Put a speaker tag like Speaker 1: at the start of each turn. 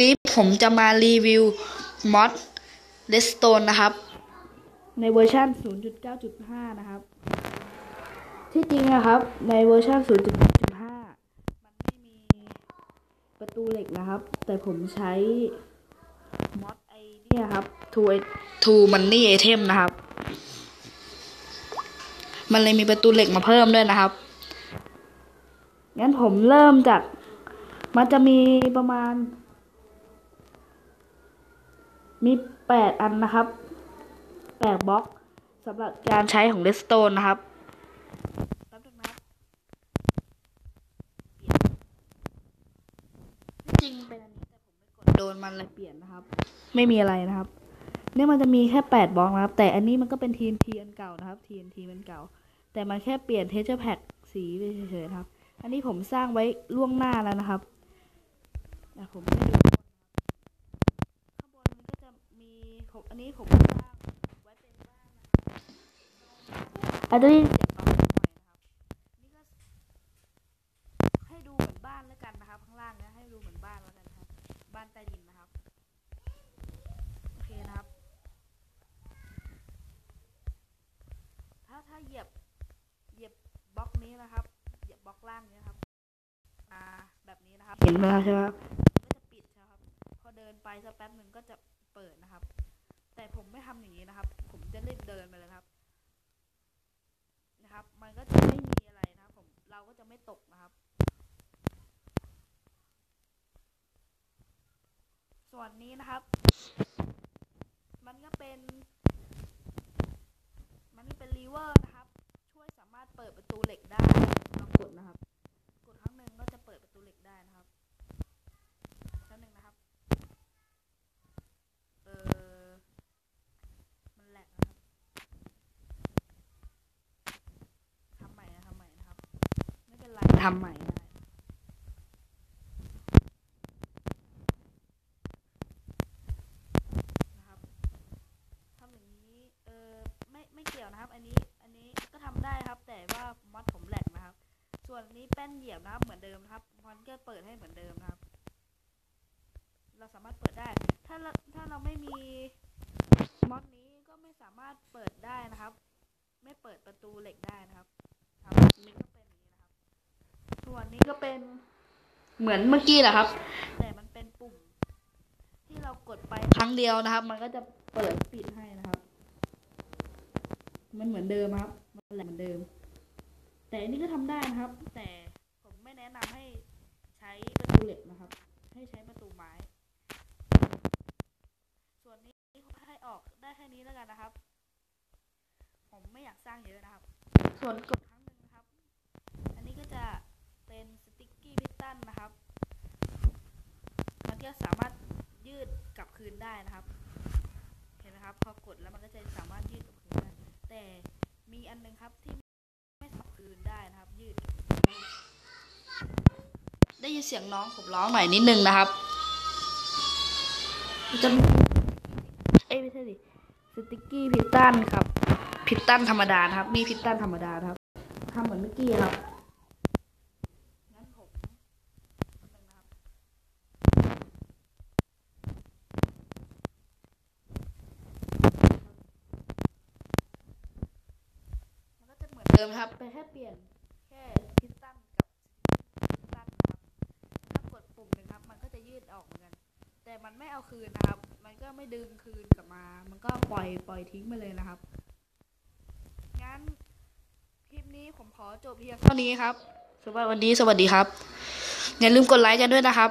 Speaker 1: นี้ผมจะมารีวิวมอดเลสโตนนะครับ ในเวอร์ชัน0.9.5 นะครับ ที่จริงนะครับในเวอร์ชัน0.9.5 มันไม่มีประตูเหล็กนะครับ แต่ผมใช้มอดไอเนี่ยครับ to to money item นะครับ มันเลยมีประตูเหล็กมาเพิ่มด้วยนะครับงั้นผมเริ่มจากมันจะมีประมาณ มีแปดอันนะครับแปดบล็อกสำหรับการใช้ของเ e สโตนนะครับแป๊บนึงนะครับเปลี่ยนที่จริงเป็นอันนี้แต่ผมไม่กดโดนมันเลยเปลี่ยนนะครับ ไม่มีอะไรนะครับ เนี่ยมันจะมีแค่แปดบล็อกนะครับ แต่อันนี้มันก็เป็น TNT อันเก่านะครับ TNT มันเก่า แต่มันแค่เปลี่ยน texture pack สีไปเฉยๆนะครับ อันนี้ผมสร้างไว้ล่วงหน้าแล้วนะครับอะผมให้ดูข้างบนมันก็จะมี ผมอันนี้ผมสร้างไว้เป็นบ้านนะครับอาจจะได้ยินเสียงน้องหน่อยนะครับนี่ก็ให้ดูเหมือนบ้านแล้วกันนะครับข้างล่างเนี้ยให้ดูเหมือนบ้านแล้วกันนะครับบ้านใต้ดินนะครับโอเคนะครับ ถ้าถ้าเหยียบเหยียบบล็อกนี้นะครับ เหยียบบล็อกล่างนี้นะครับอ่าแบบนี้นะครับ เห็นไหมครับใช่ไหมครับมันก็จะปิดใช่ไหมครับ พอเดินไปสักแป๊บหนึ่งก็จะเปิดนะครับ แต่ผมไม่ทำอย่างนี้นะครับ ผมจะเล่นเดินไปเลยครับ นะครับ มันก็จะไม่มีอะไรนะครับ ผมเราก็จะไม่ตกนะครับ ส่วนนี้นะครับ มันก็เป็น มันเป็นลีเวอร์นะครับ ช่วยสามารถเปิดประตูเหล็กได้ลองกดนะครับ กดครั้งหนึ่งก็จะเปิดประตูเหล็กได้นะครับครั้งหนึ่งนะครับ เออมันแหลกนะครับทำใหม่นะทำใหม่นะครับ ไม่เป็นไร ทำใหม่ได้นะครับทำอย่างนี้เออไม่ไม่เกี่ยวนะครับ อันนี้อันนี้ก็ทำได้ครับ แต่ว่ามอดผมแหลกนะครับ ส่วนนี้แป้นเหยียบนะครับเหมือนเดิมนะครับมันก็เปิดให้เหมือนเดิมนะครับ เราสามารถเปิดได้ ถ้าเราถ้าเราไม่มีมอดนี้ก็ไม่สามารถเปิดได้นะครับ ไม่เปิดประตูเหล็กได้นะครับครับ นนี้ก็เป็นเหมือนเมื่อกี้แหละครับ แต่มันเป็นปุ่ม ที่เรากดไปครั้งเดียวนะครับ มันก็จะเปิดปิดให้นะครับ มันเหมือนเดิมครับ มันแหลกเหมือนเดิม แต่อันนี้ก็ทำได้นะครับ แต่ผมไม่แนะนำให้ใช้ประตูเหล็กนะครับ ให้ใช้ประตูไม้ ส่วนนี้ให้ออกได้แค่นี้แล้วกันนะครับ ผมไม่อยากสร้างเยอะนะครับ ส่วนกดครั้งหนึ่งนะครับ อันนี้ก็จะเป็นสติ๊ กกี้พิตตันนะครับมันก็สามารถยืดกลับคืนได้นะครับ เห็นไหมครับ พอกดแล้วมันก็จะสามารถยืดกลับคืนได้ แต่มีอันหนึงครับที่ไม่สามารถคืนได้นะครับ ยืด ได้ยินเสียงน้องผมร้องหน่อยนิดนึงนะครับจะเอ้ยไม่ใช่ดิสติกกี้พิตตันครับ พิตตันธรรมดาครับนี่พิตตันธรรมดาครับทำเหมือนเมื่อกี้ครับ งั้นผมแป๊บนึงนะครับ มันก็จะเหมือนเดิมครับ ไปแค่เปลี่ยนแค่พิสตันกับพิสตันนะครับถ้ากดปุ่มหนึ่งครับ มันก็จะยืดออกเหมือนกัน แต่มันไม่เอาคืนนะครับ มันก็ไม่ดึงคืนกลับมา มันก็ปล่อยปล่อยทิ้งไปเลยนะครับ งั้นคลิปนี้ผมขอจบเพียงเท่านี้ครับสำหรับวันนี้สวัสดีครับ อย่าลืมกดไลค์กันด้วยนะครับ